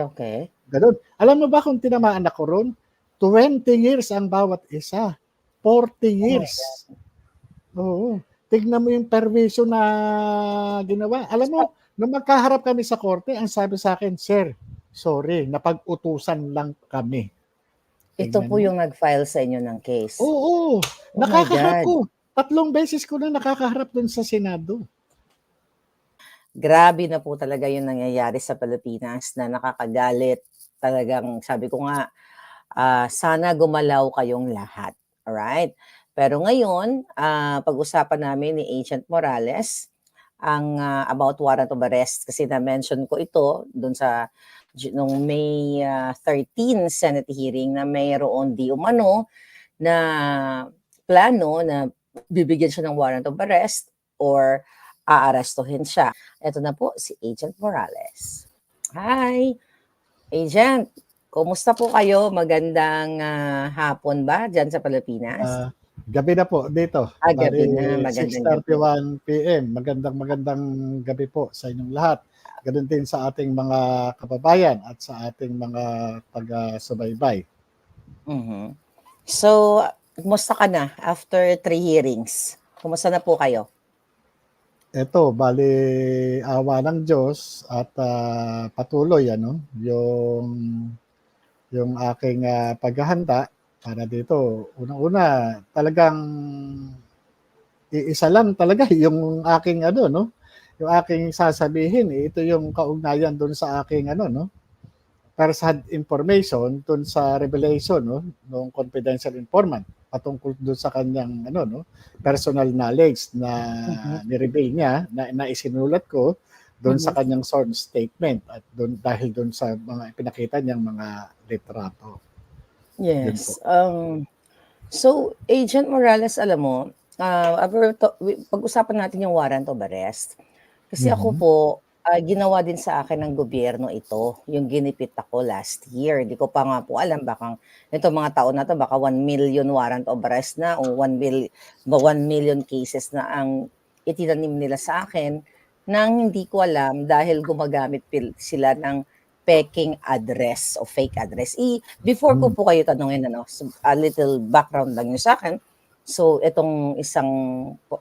Okay. Ganun. Alam mo ba kung tinamaan ako ron? 20 years ang bawat isa. 40 years. Oo. Tignan mo yung perwisyo na ginawa. Alam mo, nung magkaharap kami sa korte, ang sabi sa akin, Sir, sorry, napag-utusan lang kami. Ito po mo. yung nag-file sa inyo ng case. Oo. Oh nakakaharap God. ko. Tatlong beses ko na nakakaharap dun sa Senado. Grabe na po talaga yung nangyayari sa Pilipinas na nakakagalit. Talagang sabi ko nga, ah, sana gumalaw kayong lahat. Alright? Pero ngayon, ah, pag-usapan namin ni Agent Morales ang ah, about warrant of arrest kasi na-mention ko ito doon sa nung May ah, 13 Senate hearing na mayroon di umano na plano na bibigyan siya ng warrant of arrest or aarestuhin siya. Ito na po si Agent Morales. Hi! Agent, kumusta po kayo? Magandang ah, hapon ba dyan sa Pilipinas? Ah, gabi na po dito. Ah, gabi na. Magandang 6.31 p.m. Magandang magandang gabi po sa inyong lahat. Ganun din sa ating mga kababayan at sa ating mga taga-subaybay. Mhm. So, kumusta ka na after three hearings? Kumusta na po kayo? Ito, bali awa ng Diyos at ah, patuloy ano, yung yung aking ah, paghahanda para dito. Unang-una, talagang iisa lang talaga yung aking ano no, yung aking sasabihin, eh, ito yung kaugnayan doon sa aking ano no, first-hand information doon sa revelation no, ng confidential informant patungkol doon sa kanyang ano no, personal knowledge na Mhm. ni-reveal niya na, na isinulat ko doon sa Mhm. kanyang sworn statement at doon dahil doon sa mga pinakita niyang mga litrato. Yes. Um, so, Agent Morales, alam mo, uh, to- pag-usapan natin yung warrant of arrest. Kasi ako Mhm. po, ah, ginawa din sa akin ng gobyerno ito, yung ginipit ako last year. Di ko pa nga po alam, baka ito mga taon na to, baka 1 million warrant of arrest na o 1, mil, 1 million cases na ang itinanim nila sa akin nang hindi ko alam dahil gumagamit sila ng peking address o fake address. I, before ko Hmm. po kayo tanungin, ano, a little background lang nyo sa akin. So, itong isang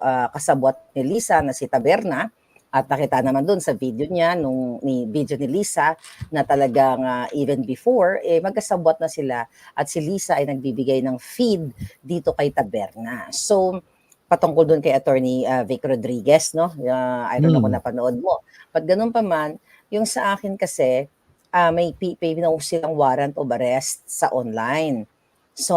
ah, kasabwat ni Lisa na si Taberna, at nakita naman doon sa video niya, nung ni, video ni Lisa, na talagang ah, even before, eh, magkasabwat na sila at si Lisa ay nagbibigay ng feed dito kay Taberna. So, patungkol doon kay attorney ah, Vic Rodriguez, no? Ah, I don't know kung Hmm. napanood mo. But ganun pa man, yung sa akin kasi, ah, may pi- pinost silang warrant of arrest sa online. So,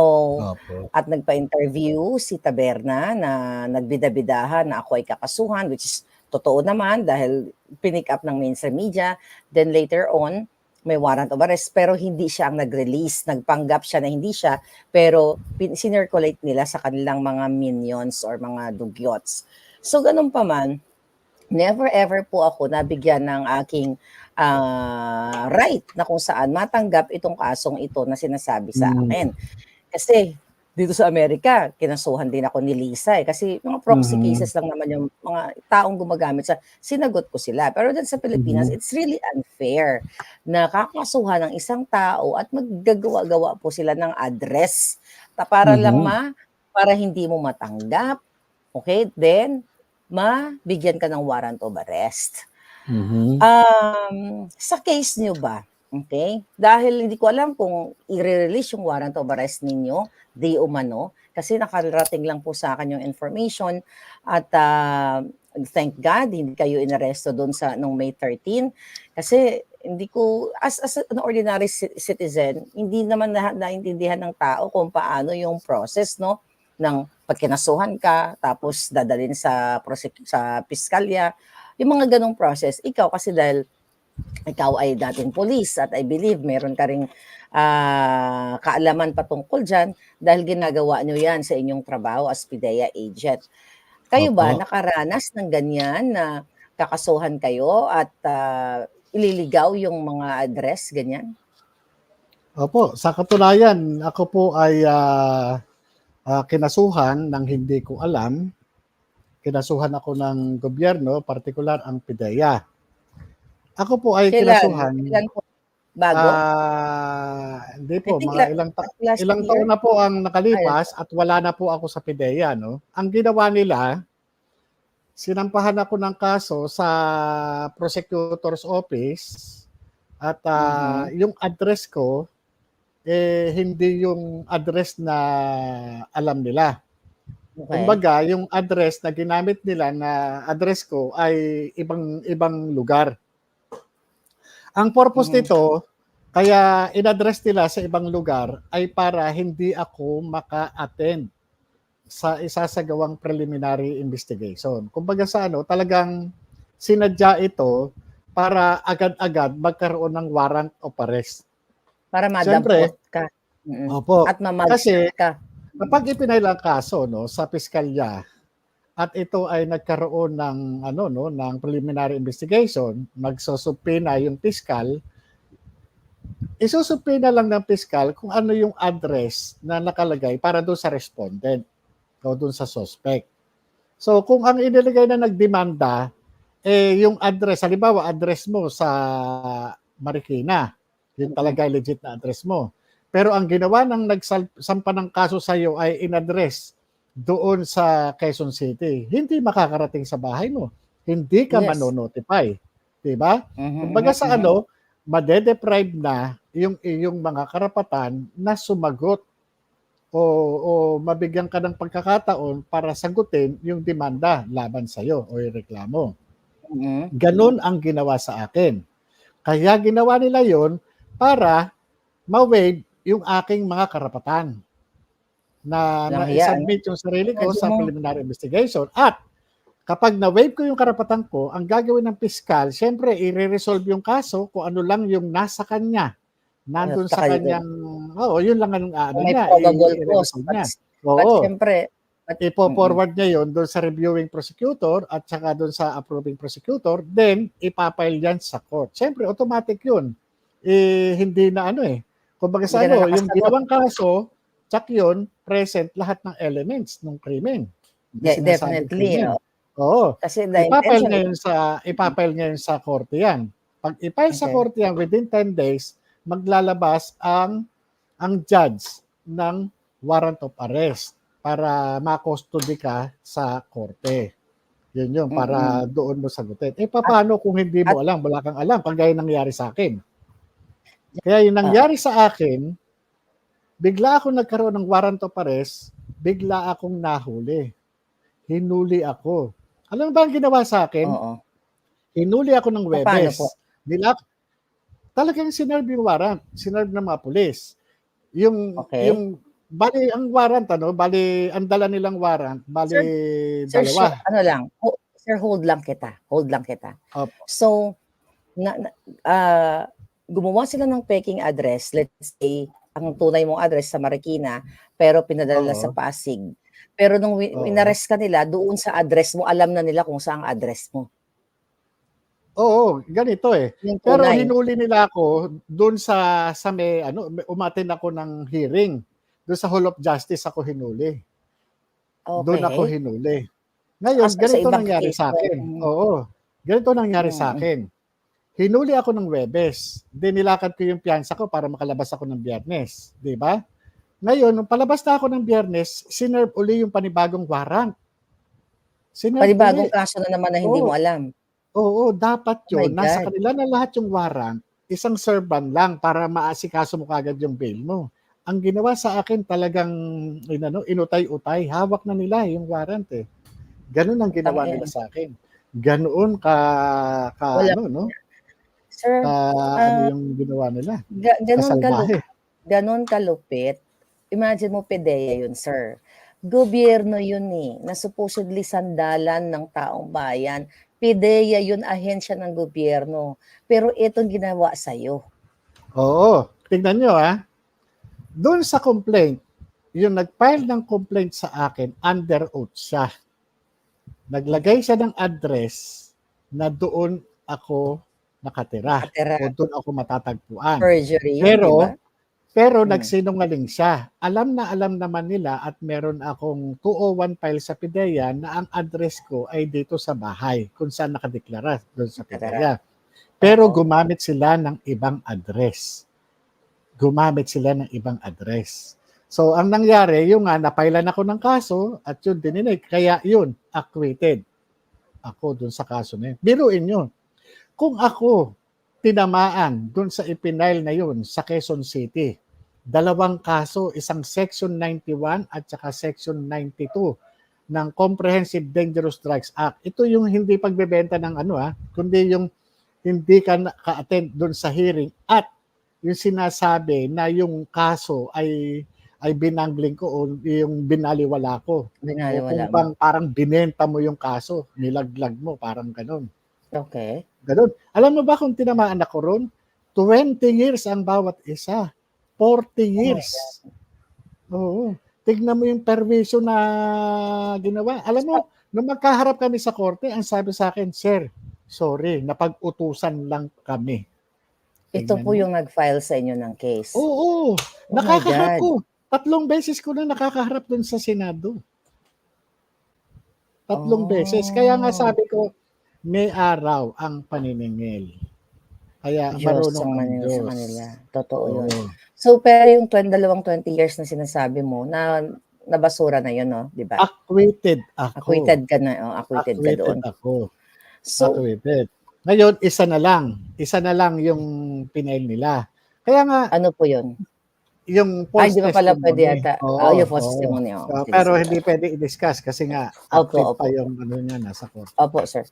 at nagpa-interview si Taberna na nagbidabidahan na ako ay kakasuhan, which is totoo naman dahil pinick up ng mainstream media. Then later on, may warrant of arrest pero hindi siya ang nag-release. Nagpanggap siya na hindi siya pero sinirculate nila sa kanilang mga minions or mga dugyots. So ganun pa man, never ever po ako nabigyan ng aking ah, right na kung saan matanggap itong kasong ito na sinasabi sa Mm. akin. Kasi dito sa Amerika, kinasuhan din ako ni Lisa eh. Kasi mga proxy Mhm. cases lang naman yung mga taong gumagamit sa, sinagot ko sila. Pero dyan sa Pilipinas, Mhm. it's really unfair na kakasuhan ng isang tao at maggagawa-gawa po sila ng address ta para lang Mhm. ma, para hindi mo matanggap. Okay? Then, mabigyan ka ng warrant of arrest. Mhm. Um, sa case nyo ba, okay? Dahil hindi ko alam kung i-release yung warrant of arrest ninyo, di umano, kasi nakarating lang po sa akin yung information. At ah, thank God, hindi kayo inaresto doon sa nung May 13 kasi hindi ko as as an ordinary ci- citizen, hindi naman na, naintindihan ng tao kung paano yung process no? Ng pagkinasuhan ka tapos dadalhin sa sa piskalya. Yung mga ganong process ikaw kasi dahil ikaw ay dating police at I believe meron ka ring ah, kaalaman patungkol dyan dahil ginagawa nyo yan sa inyong trabaho as PIDEA agent. Kayo ba Opo. nakaranas ng ganyan na kakasuhan kayo at ah, ililigaw yung mga address, ganyan? Opo, sa katunayan, ako po ay ah, ah, kinasuhan ng hindi ko alam. Kinasuhan ako ng gobyerno, partikular ang PIDEA. Ako po ay Kailan? kinasuhan Kailan po Bago? Ah, hindi po, mga la- ilang ta- ilang year? taon na po ang nakalipas at wala na po ako sa PIDEA, no? Ang ginawa nila, sinampahan ako ng kaso sa prosecutor's office at ah, yung address ko eh hindi yung address na alam nila. Okay. Kumbaga, yung address na ginamit nila na address ko ay ibang ibang lugar. Ang purpose Mhm. nito, kaya in-address nila sa ibang lugar ay para hindi ako maka-attend sa isasagawang preliminary investigation. Kumbaga sa ano, talagang sinadya ito para agad-agad magkaroon ng warrant of arrest. Para madampot ka. Opo. At mamagsak Kasi ka. kapag ipinail ang kaso no sa piskalya at ito ay nagkaroon ng ano no ng preliminary investigation, nagsusupina yung piskal, isusupina lang ng piskal kung ano yung address na nakalagay para doon sa respondent o doon sa suspect. So kung ang inilagay na nagdemanda eh yung address, halimbawa address mo sa Marikina, yun talaga yung legit na address mo. Pero ang ginawa ng nagsampa ng kaso sa iyo ay in-address doon sa Quezon City. Hindi makakarating sa bahay mo. Hindi ka Yes. manonotify. 'Di ba? Mhm, Kumbaga mhm, sa mhm. ano, madedeprive na yung iyong mga karapatan na sumagot o, o mabigyan ka ng pagkakataon para sagutin yung demanda laban sa iyo o yung reklamo. Mhm. Ganun ang ginawa sa akin. Kaya ginawa nila yon para ma-waive yung aking mga karapatan na Walang na hiya, submit yung sarili ko sa preliminary investigation. At kapag na-waive ko yung karapatan ko, ang gagawin ng piskal, syempre, i-resolve yung kaso kung ano lang yung nasa kanya. Nandun sa kanyang, oo, yun lang ang ano May niya. i-resolve niya. Oo siyempre, ipo-forward niya yon doon sa reviewing prosecutor at saka doon sa approving prosecutor, then ipapile yan sa court. Siyempre, automatic yun. Eh, hindi na ano eh. Kumbaga sa Hindi na ano, yung ginawang kaso, tsak yun, present lahat ng elements ng krimen. De- definitely. krimen. oh. Oo. Kasi intention, ngayon sa ipapile ngayon sa korte yan. Pag ipile sa Okay. korte yan within 10 days, maglalabas ang ang judge ng warrant of arrest para makustody ka sa korte. Yun yun, para doon mo sagutin. Eh, paano kung hindi mo alam, wala kang alam, kagaya nangyari sa akin. Kaya yung nangyari sa akin, bigla ako nagkaroon ng warrant of arrest, bigla akong nahuli. Hinuli ako. Alam mo ba ang ginawa sa akin? oo. Hinuli ako ng Webes. Nila, talagang sinerve yung warrant. Sinerve ng mga pulis. Yung, Okay. yung, bali, ang warrant, ano, bali, ang dala nilang warrant, bali, Sir, dalawa. sure, ano lang, ho- sir, hold lang kita. Hold lang kita. Opo. So, na, na, ah, gumawa sila ng peking address, let's say, ang tunay mong address sa Marikina, pero pinadala Oo. sa Pasig. Pero nung wi- Oo. inarrest ka nila, doon sa address mo, alam na nila kung saan ang address mo. Oo, ganito eh. Yung Pero tunay. hinuli nila ako doon sa, sa may, ano, may- ako ng hearing. Doon sa Hall of Justice ako hinuli. okay. Doon ako hinuli. Ngayon, Ah, so sa ganito ibang nangyari case sa akin. Mm. Oo. Ganito nangyari sa Mm. akin. Hinuli ako ng Webes. Then nilakad ko yung piyansa ko para makalabas ako ng Biyernes. Di ba? Ngayon, nung palabas na ako ng Biyernes, sinerve uli yung panibagong warrant. Sinerve Panibagong uli. kaso na naman na hindi Oo. mo alam. Oo, dapat Oh yun. Nasa God. kanila na lahat yung warrant. Isang serban lang para maasikaso mo kagad yung bail mo. Ang ginawa sa akin talagang inano, inutay-utay. Hawak na nila yung warrant eh. Ganun ang ginawa Tama nila sa akin. Ganoon ka, ka Wala. ano, no? Sir, Ka, Ah, ano yung ginawa nila? ga- ganun ka Kasalbahe. ganon kalupit. Imagine mo PDEA yun, sir. Gobyerno yun eh, na supposedly sandalan ng taong bayan. PDEA yun, ahensya ng gobyerno. Pero itong ginawa sa'yo. Oo. Tingnan nyo ha. Doon sa complaint, yung nag-file ng complaint sa akin, under oath siya. Naglagay siya ng address na doon ako nakatira. Katira, O doon ako matatagpuan. perjury Pero, di ba? pero Hmm. nagsinungaling siya. Alam na alam naman nila at meron akong 201 file sa PIDEA na ang address ko ay dito sa bahay kung saan nakadeklara doon sa PIDEA. Pero gumamit sila ng ibang address. Gumamit sila ng ibang address. So, ang nangyari, yung nga, napailan ako ng kaso at yun dininig. Kaya yun, acquitted. Ako dun sa kaso na yun. Biruin yun. Kung ako tinamaan dun sa ipinail na yun sa Quezon City, dalawang kaso, isang Section 91 at saka Section 92 ng Comprehensive Dangerous Drugs Act. Ito yung hindi pagbebenta ng ano ha, kundi yung hindi ka ka-attend doon sa hearing at yung sinasabi na yung kaso ay ay binangling ko o yung binaliwala ko. O Binaliwala kung mo. bang parang binenta mo yung kaso, nilaglag mo, parang ganun. Okay. Ganun. Alam mo ba kung tinamaan ako ron? 20 years ang bawat isa. 40 years. Oo. Tignan mo yung perwisyo na ginawa. Alam mo, nung magkaharap kami sa korte, ang sabi sa akin, Sir, sorry, napag-utusan lang kami. Ito Tingnan po mo. yung nag-file sa inyo ng case. Oo. Oh nakakaharap ko. Tatlong beses ko na nakakaharap dun sa Senado. Tatlong Oh. beses. Kaya nga sabi ko, may araw ang paniningil. Kaya Diyos marunong ang manila sa Diyos. kanila. Totoo Oo. yun. So, pero yung 20, dalawang 20 years na sinasabi mo, na nabasura na yun, no? Di ba? Acquitted ako. Acquitted ka na. Oh, acquitted, ka doon. ako. So, Acquitted. Ngayon, isa na lang. Isa na lang yung pinail nila. Kaya nga, ano po yun? Yung Ay, false di ba pala testimony. pwede yata? Oo, oh, yung false oo. testimony. Oh. So, Sige, pero hindi pwede i-discuss kasi nga Opo, active opo. pa yung ano niya nasa court. Opo, sir.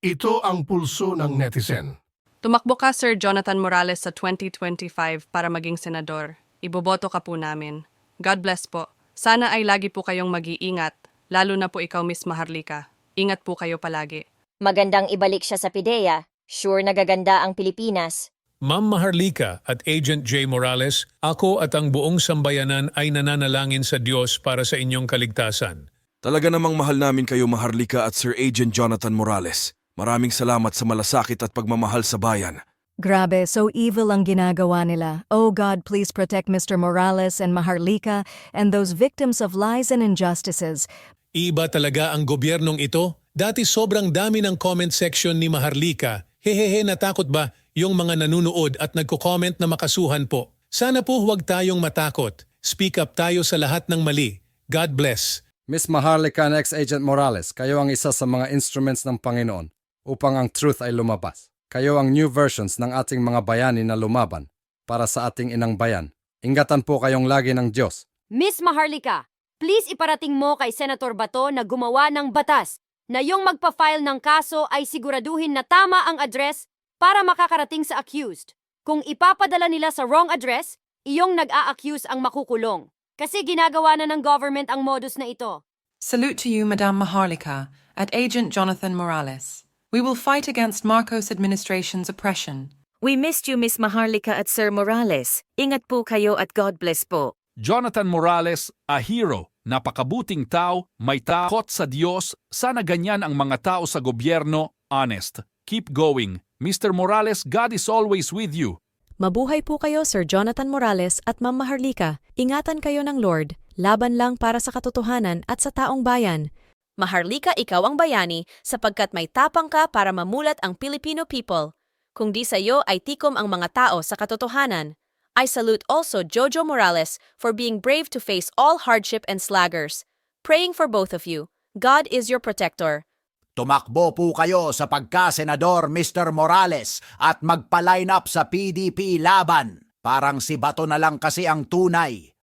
Ito ang pulso ng netizen. Tumakbo ka, Sir Jonathan Morales, sa 2025 para maging senador. Iboboto ka po namin. God bless po. Sana ay lagi po kayong mag-iingat, lalo na po ikaw, Miss Maharlika. Ingat po kayo palagi. Magandang ibalik siya sa PIDEA. Sure nagaganda ang Pilipinas. Ma'am Maharlika at Agent J. Morales, ako at ang buong sambayanan ay nananalangin sa Diyos para sa inyong kaligtasan. Talaga namang mahal namin kayo Maharlika at Sir Agent Jonathan Morales. Maraming salamat sa malasakit at pagmamahal sa bayan. Grabe, so evil ang ginagawa nila. Oh God, please protect Mr. Morales and Maharlika and those victims of lies and injustices. Iba talaga ang gobyernong ito. Dati sobrang dami ng comment section ni Maharlika. Hehehe, natakot ba yung mga nanunood at nagko-comment na makasuhan po? Sana po huwag tayong matakot. Speak up tayo sa lahat ng mali. God bless. Miss Maharlika and ex-agent Morales, kayo ang isa sa mga instruments ng Panginoon upang ang truth ay lumabas. Kayo ang new versions ng ating mga bayani na lumaban para sa ating inang bayan. Ingatan po kayong lagi ng Diyos. Miss Maharlika, please iparating mo kay Senator Bato na gumawa ng batas na yung magpa-file ng kaso ay siguraduhin na tama ang address para makakarating sa accused. Kung ipapadala nila sa wrong address, iyong nag-a-accuse ang makukulong. Kasi ginagawa na ng government ang modus na ito. Salute to you, Madame Maharlika, at Agent Jonathan Morales. We will fight against Marcos administration's oppression. We missed you, Miss Maharlika at Sir Morales. Ingat po kayo at God bless po. Jonathan Morales, a hero, napakabuting tao, may takot sa Diyos, sana ganyan ang mga tao sa gobyerno, honest. Keep going. Mr. Morales, God is always with you. Mabuhay po kayo, Sir Jonathan Morales at Ma'am Maharlika. Ingatan kayo ng Lord. Laban lang para sa katotohanan at sa taong bayan. Maharlika, ikaw ang bayani sapagkat may tapang ka para mamulat ang Filipino people. Kung di sa iyo ay tikom ang mga tao sa katotohanan. I salute also Jojo Morales for being brave to face all hardship and slaggers. Praying for both of you. God is your protector. Tumakbo po kayo sa pagka-senador Mr. Morales at magpa-line up sa PDP laban. Parang si Bato na lang kasi ang tunay.